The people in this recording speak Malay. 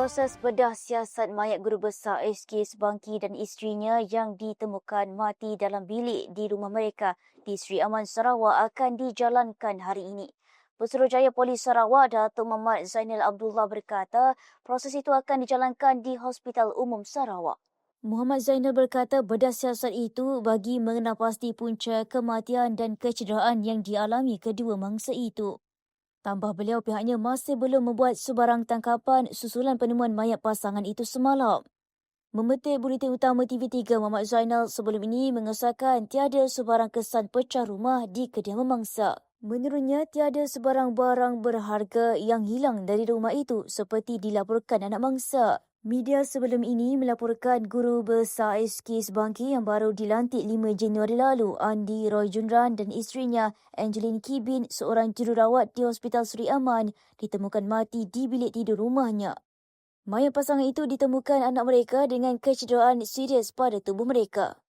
Proses bedah siasat mayat guru besar SK Sebangki dan isterinya yang ditemukan mati dalam bilik di rumah mereka di Sri Aman Sarawak akan dijalankan hari ini. Pesuruhjaya Polis Sarawak Datuk Muhammad Zainal Abdullah berkata proses itu akan dijalankan di Hospital Umum Sarawak. Muhammad Zainal berkata bedah siasat itu bagi mengenal pasti punca kematian dan kecederaan yang dialami kedua mangsa itu. Tambah beliau pihaknya masih belum membuat sebarang tangkapan susulan penemuan mayat pasangan itu semalam. Memetik Buletin Utama TV3 Muhammad Zainal sebelum ini mengesahkan tiada sebarang kesan pecah rumah di kediaman mangsa. Menurutnya, tiada sebarang barang berharga yang hilang dari rumah itu seperti dilaporkan anak mangsa. Media sebelum ini melaporkan guru besar SK Sebangki yang baru dilantik 5 Januari lalu, Andi Roy Junran dan isterinya, Angeline Kibin, seorang jururawat di Hospital Sri Aman, ditemukan mati di bilik tidur rumahnya. Mayat pasangan itu ditemukan anak mereka dengan kecederaan serius pada tubuh mereka.